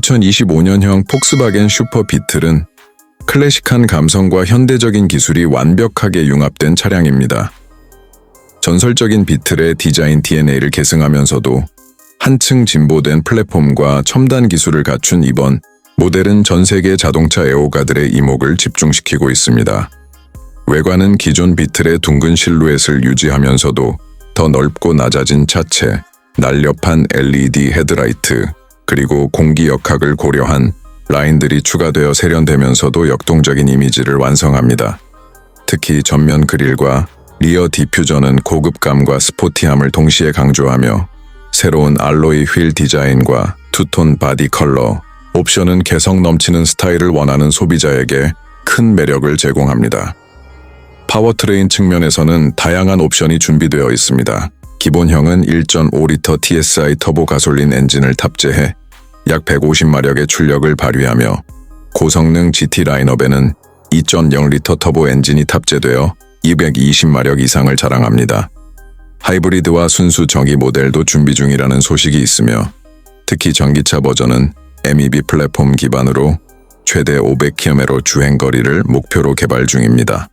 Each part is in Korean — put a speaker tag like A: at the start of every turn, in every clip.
A: 2025년형 폭스바겐 슈퍼 비틀은 클래식한 감성과 현대적인 기술이 완벽하게 융합된 차량입니다. 전설적인 비틀의 디자인 DNA를 계승하면서도 한층 진보된 플랫폼과 첨단 기술을 갖춘 이번 모델은 전 세계 자동차 애호가들의 이목을 집중시키고 있습니다. 외관은 기존 비틀의 둥근 실루엣을 유지하면서도 더 넓고 낮아진 차체, 날렵한 LED 헤드라이트, 그리고 공기 역학을 고려한 라인들이 추가되어 세련되면서도 역동적인 이미지를 완성합니다. 특히 전면 그릴과 리어 디퓨저는 고급감과 스포티함을 동시에 강조하며 새로운 알로이 휠 디자인과 투톤 바디 컬러, 옵션은 개성 넘치는 스타일을 원하는 소비자에게 큰 매력을 제공합니다. 파워트레인 측면에서는 다양한 옵션이 준비되어 있습니다. 기본형은 1.5리터 TSI 터보 가솔린 엔진을 탑재해 약 150마력의 출력을 발휘하며 고성능 GT 라인업에는 2.0리터 터보 엔진이 탑재되어 220마력 이상을 자랑합니다. 하이브리드와 순수 전기 모델도 준비 중이라는 소식이 있으며 특히 전기차 버전은 MEB 플랫폼 기반으로 최대 500km 주행 거리를 목표로 개발 중입니다.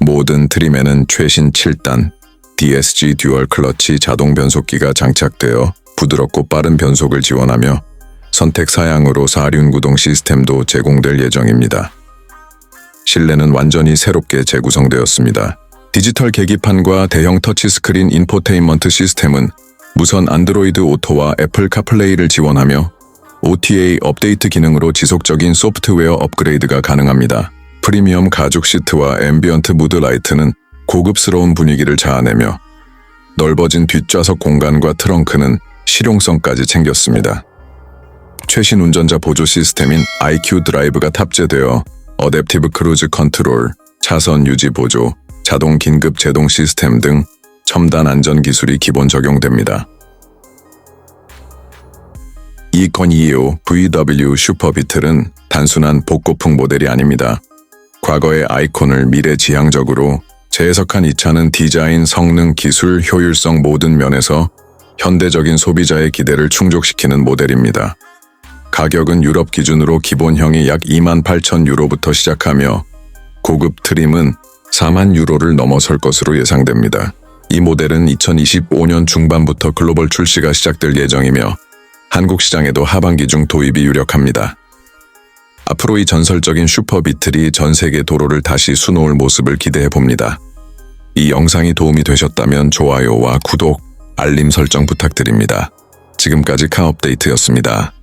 A: 모든 트림에는 최신 7단 DSG 듀얼 클러치 자동 변속기가 장착되어 부드럽고 빠른 변속을 지원하며 선택 사양으로 사륜 구동 시스템도 제공될 예정입니다. 실내는 완전히 새롭게 재구성되었습니다. 디지털 계기판과 대형 터치스크린 인포테인먼트 시스템은 무선 안드로이드 오토와 애플 카플레이를 지원하며 OTA 업데이트 기능으로 지속적인 소프트웨어 업그레이드가 가능합니다. 프리미엄 가죽 시트와 앰비언트 무드 라이트는 고급스러운 분위기를 자아내며 넓어진 뒷좌석 공간과 트렁크는 실용성까지 챙겼습니다. 최신 운전자 보조 시스템인 IQ 드라이브가 탑재되어 어댑티브 크루즈 컨트롤, 차선 유지 보조, 자동 긴급 제동 시스템 등 첨단 안전 기술이 기본 적용됩니다. 2025 VW 슈퍼 비틀은 단순한 복고풍 모델이 아닙니다. 과거의 아이콘을 미래 지향적으로 재해석한 이 차는 디자인, 성능, 기술, 효율성 모든 면에서 현대적인 소비자의 기대를 충족시키는 모델입니다. 가격은 유럽 기준으로 기본형이 약 2만 8천 유로부터 시작하며 고급 트림은 4만 유로를 넘어설 것으로 예상됩니다. 이 모델은 2025년 중반부터 글로벌 출시가 시작될 예정이며 한국 시장에도 하반기 중 도입이 유력합니다. 앞으로 이 전설적인 슈퍼 비틀이 전 세계 도로를 다시 수놓을 모습을 기대해 봅니다. 이 영상이 도움이 되셨다면 좋아요와 구독, 알림 설정 부탁드립니다. 지금까지 카업데이트였습니다.